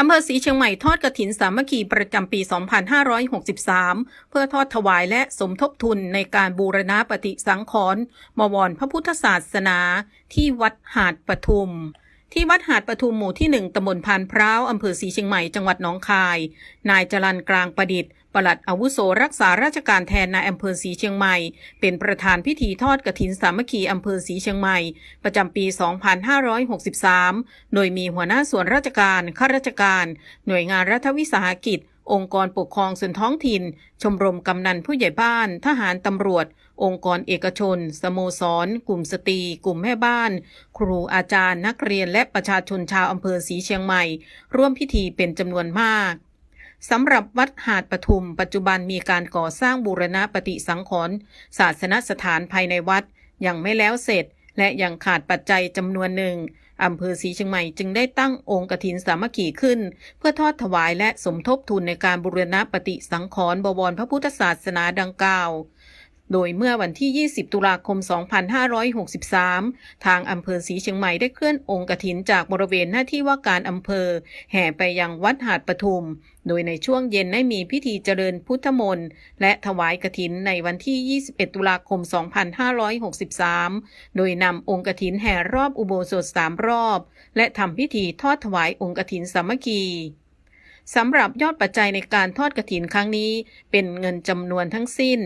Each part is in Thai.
อำเภอศรีเชียงใหม่ทอดกระถินสามัคคีประจำปี 2563 เพื่อทอดถวายและสมทบทุนในการบูรณะปฏิสังขรณ์มวรพระพุทธศาสนา ที่วัดหาดปทุม ที่วัดหาดปทุมหมู่ที่หนึ่งตำบลพานพร้าวอำเภอศรีเชียงใหม่จังหวัดหนองคาย นายจรันกลางประดิษฐ์ ปลัดอาวุโสรักษาราชการแทนนายอำเภอศรีเชียงใหม่ เป็นประธานพิธีทอดกระถินสามัคคีอำเภอศรีเชียงใหม่ ประจำปี 2563 โดยมีหัวหน้าส่วนราชการข้าราชการ หน่วยงานรัฐวิสาหกิจ องค์กรปกครองส่วนท้องถิ่น ชมรมกำนันผู้ใหญ่บ้าน ทหารตำรวจองค์กรเอกชน สโมสร กลุ่มสตรี กลุ่มแม่บ้าน ครูอาจารย์ นักเรียนและประชาชนชาวอำเภอศรีเชียงใหม่ ร่วมพิธีเป็นจำนวนมาก สำหรับวัดหาดปทุม ปัจจุบันมีการก่อสร้างบูรณะปฏิสังขรณ์ศาสนสถานภายในวัดยังไม่แล้วเสร็จ และยังขาดปัจจัยจำนวนหนึ่งอำเภอศรีเชียงใหม่จึงได้ตั้งองค์กฐินสามัคคีขึ้น เพื่อทอดถวายและสมทบทุนในการบูรณะปฏิสังขรณ์บวรพระพุทธศาสนาดังกล่าว โดยเมื่อวันที่ 20 ตุลาคม 2563 ทางอำเภอศรีเชียงใหม่ได้เคลื่อนองค์กฐินจากบริเวณหน้าที่ว่าการอำเภอ แห่ไปยังวัดหาดปทุม โดยในช่วงเย็นได้มีพิธีเจริญพุทธมนต์และถวายกฐินในวันที่ 21 ตุลาคม 2563 โดยนำองค์กฐินแห่รอบอุโบสถสามรอบ และทำพิธีทอดถวายองค์กฐินสามัคคี สำหรับยอดปัจจัยในการทอดกระถินครั้งนี้ เป็นเงินจำนวนทั้งสิ้น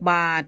185,856 บาท